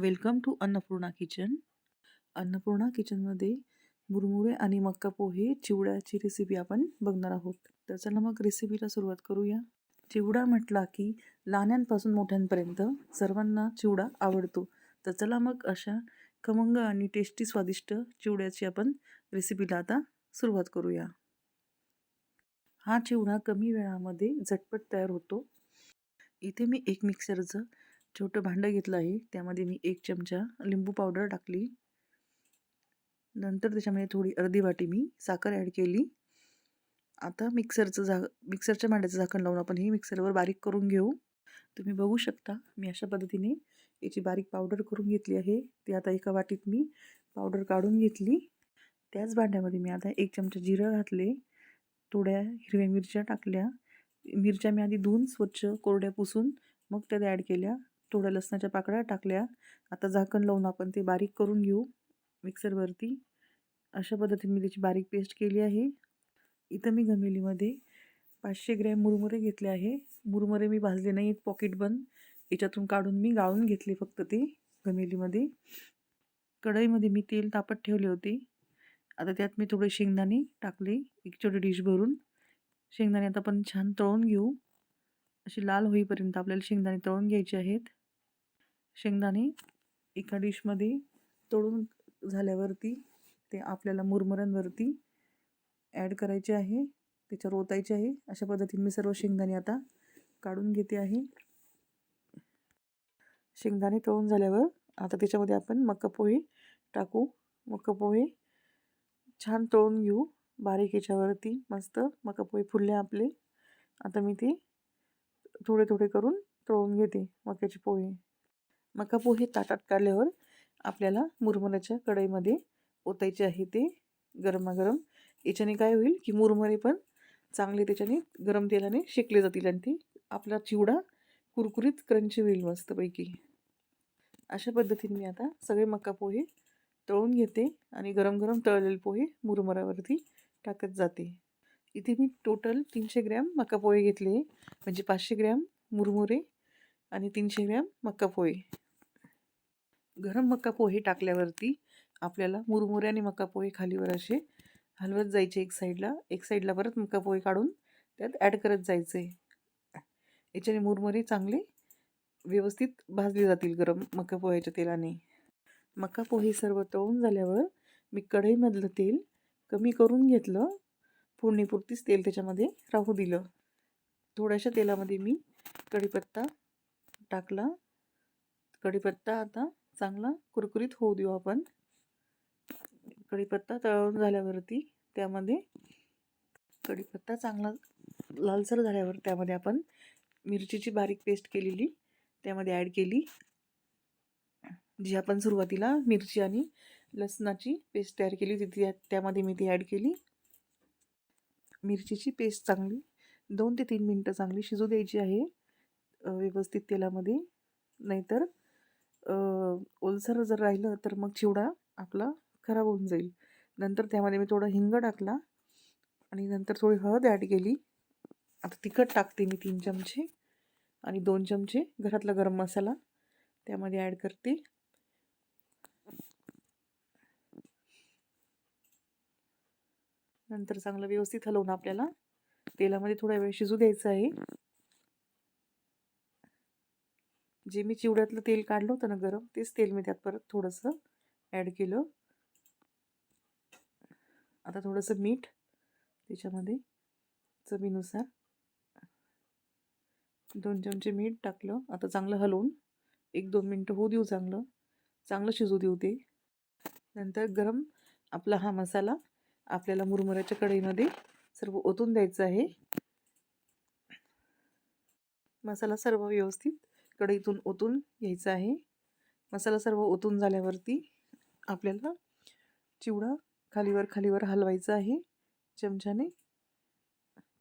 Welcome to Annapurna kitchen. Annapurna किचनमध्ये मुरमुरे आणि मक्का पोहे चिवड्याची रेसिपी आपण बघणार आहोत. तर चला मग रेसिपीला सुरुवात करूया. चिवडा म्हटला की लहान्यांपासून मोठ्यांपर्यंत सर्वांना चिवडा आवडतो. तर चला मग अशा खमंग आणि टेस्टी स्वादिष्ट चिवड्याची आपण रेसिपीला आता सुरुवात करूया. हा चिवडा कमी वेळामध्ये झटपट तयार होतो. इथे मी एक मिक्सरचं छोटं भांडं घेतलं आहे त्यामध्ये मी एक चमचा लिंबू पावडर टाकली. नंतर त्याच्यामध्ये थोडी अर्धी वाटी मी साखर ॲड केली. आता मिक्सरचं झा मिक्सरच्या भांड्याचं झाकण लावून आपण हे मिक्सरवर बारीक करून घेऊ. तुम्ही बघू शकता मी अशा पद्धतीने याची बारीक पावडर करून घेतली आहे. ती आता एका वाटीत मी पावडर काढून घेतली. त्याच भांड्यामध्ये मी आता एक चमचा जिरं घातले. थोड्या हिरव्या मिरच्या टाकल्या. मिरच्या मी आधी धुवून स्वच्छ कोरड्या पुसून मग त्यात ॲड केल्या. थोड्या लसणाच्या पाकळ्या टाकल्या. आता झाकण लावून आपण ते बारीक करून घेऊ मिक्सरवरती. अशा पद्धतीने मी त्याची बारीक पेस्ट केली आहे. इथं मी गमेलीमध्ये पाचशे ग्रॅम मुरमुरे घेतले आहे. मुरमुरे मी भाजले नाही आहेत पॉकेट बंद. याच्यातून काढून मी गाळून घेतले फक्त ते गमेलीमध्ये कढईमध्ये मी तेल तापत ठेवले होते. आता त्यात मी थोडे शेंगदाणे टाकले एक छोटी डिश भरून. शेंगदाणे आता आपण छान तळून घेऊ. अशी लाल होईपर्यंत आपल्याला शेंगदाणे तळून घ्यायचे आहेत. शेंगदाणे एका डिशमध्ये तळून झाल्यावरती ते आपल्याला मुरमुऱ्यांवरती ॲड करायचे आहे. त्याच्यावर ओतायचे आहे. अशा पद्धतीने मी सर्व शेंगदाणे आता काढून घेते आहे. शेंगदाणे तळून झाल्यावर आता त्याच्यामध्ये आपण मका पोहे टाकू. मका पोहे छान तळून घेऊ. बारीक याच्यावरती मस्त मका पोहे फुलले आपले. आता मी ते थोडे थोडे करून तळून घेते मक्याचे पोहे. मका पोहे ताटात काढल्यावर आपल्याला मुरमुऱ्याच्या कढईमध्ये ओतायचे आहे ते गरमागरम. याच्याने काय होईल की मुरमुरे पण चांगले त्याच्याने गरम तेलाने शेकले जातील आणि ते आपला चिवडा कुरकुरीत क्रंची होईल मस्तपैकी. अशा पद्धतीने मी आता सगळे मका पोहे तळून घेते आणि गरम गरम तळलेले पोहे मुरमुरावरती टाकत जाते. इथे मी टोटल तीनशे ग्रॅम मका पोहे घेतले म्हणजे पाचशे ग्रॅम मुरमुरे आणि तीनशे ग्रॅम मका पोहे. गरम मका पोहे टाकल्यावरती आपल्याला मुरमुरे आणि मका पोहे खालीवर असे हलवत जायचे एक साईडला एक साईडला परत मका पोहे काढून त्यात ॲड करत जायचे. याच्याने मुरमुरे चांगले व्यवस्थित भाजले जातील गरम मका पोह्याच्या तेलाने. मका पोहे सर्व तळून झाल्यावर मी कढईमधलं तेल कमी करून घेतलं. फोडणीपुरतीच तेल त्याच्यामध्ये राहू दिलं. थोड्याशा तेलामध्ये मी कढीपत्ता टाकला. कढीपत्ता आता चांगला कुरकुरीत होऊ देऊ आपण. कढीपत्ता तळून झाल्यावरती त्यामध्ये कढीपत्ता चांगला लालसर झाल्यावर त्यामध्ये आपण मिरचीची बारीक पेस्ट केलेली त्यामध्ये ॲड केली जी आपण सुरुवातीला मिरची आणि लसणाची पेस्ट तयार केली होती ती त्यामध्ये मी ती ॲड केली. मिरचीची पेस्ट चांगली दोन ते तीन मिनटं चांगली शिजू द्यायची आहे व्यवस्थित तेलामध्ये. नाहीतर ओलसर जर राहिलं तर मग चिवडा आपला खराब होऊन जाईल. नंतर त्यामध्ये मी थोडं हिंग टाकला आणि नंतर थोडी हळद ॲड केली. आता तिखट टाकते मी तीन चमचे आणि दोन चमचे घरातला गरम मसाला त्यामध्ये ॲड करते. नंतर चांगलं व्यवस्थित हलवून आपल्याला तेलामध्ये थोडा वेळ शिजू द्यायचं आहे. जे मी चिवड्यातलं तेल काढलं होतं ना गरम तेच तेल मी त्यात परत थोडंसं ॲड केलं. आता थोडंसं मीठ त्याच्यामध्ये चवीनुसार दोन चमचे मीठ टाकलं. आता चांगलं हलवून एक दोन मिनटं होऊ देऊ चांगलं. चांगलं शिजू देऊ ते. नंतर गरम आपला हा मसाला आपल्याला मुरमुऱ्याच्या कढईमध्ये सर्व ओतून द्यायचं आहे. मसाला सर्व व्यवस्थित कढईतून ओतून घ्यायचा आहे. मसाला सर्व ओतून झाल्यावरती आपल्याला चिवडा खालीवर खालीवर हलवायचा आहे. चमच्याने.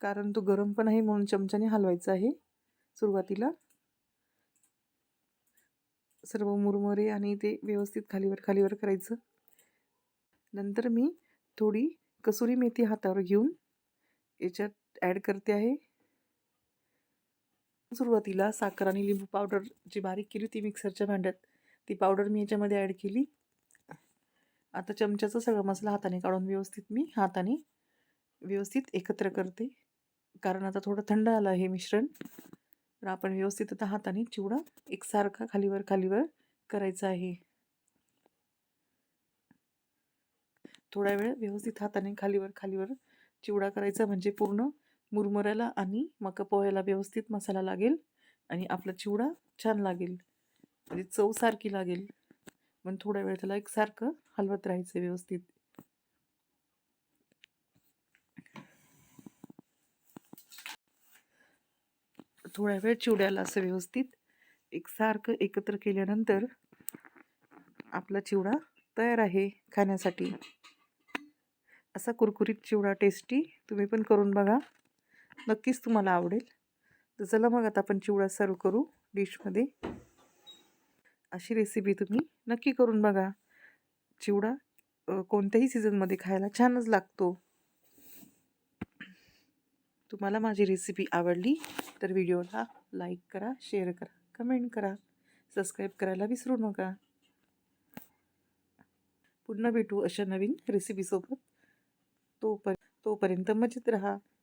कारण तो गरम पण आहे म्हणून चमच्याने हलवायचा आहे. सुरुवातीला सर्व मुरमुरे आणि ते व्यवस्थित खालीवर खालीवर करायचं. नंतर मी थोडी कसुरी मेथी हातावर घेऊन याच्यात ॲड करते आहे. सुरुवातीला साखर आणि लिंबू पावडर जी बारीक केली होती मिक्सरच्या भांड्यात ती पावडर मी याच्यामध्ये ॲड केली. आता चमच्याचा सगळा मसाला हाताने काढून व्यवस्थित मी हाताने व्यवस्थित एकत्र करते. कारण आता थोडं थंड आलं आहे हे मिश्रण. तर आपण व्यवस्थित आता हाताने चिवडा एकसारखा खालीवर खालीवर करायचा आहे. थोडा वेळ व्यवस्थित हाताने खालीवर खालीवर चिवडा करायचा म्हणजे पूर्ण मुरमुऱ्याला आणि मका पोह्याला व्यवस्थित मसाला लागेल आणि आपला चिवडा छान लागेल. म्हणजे चव सारखी लागेल. पण थोडा वेळ त्याला एकसारखं हलवत राहायचं व्यवस्थित. थोड्या वेळ चिवड्याला असं व्यवस्थित एकसारखं एकत्र केल्यानंतर आपला चिवडा तयार आहे खाण्यासाठी. असा कुरकुरीत चिवडा टेस्टी तुम्ही पण करून बघा. नक्कीच तुम्हाला आवडेल. तर चला मग आता आपण चिवडा सर्व करू डिशमध्ये. अशी रेसिपी तुम्ही नक्की करून बघा. चिवडा कोणत्याही सीझनमध्ये खायला छानच लागतो. तुम्हाला माझी रेसिपी आवडली तर व्हिडिओला लाईक करा शेअर करा कमेंट करा सबस्क्राईब करायला विसरू नका. पुन्हा भेटू अशा नवीन रेसिपीसोबत तोपर्यंत तोपर्यंत मजेत रहा.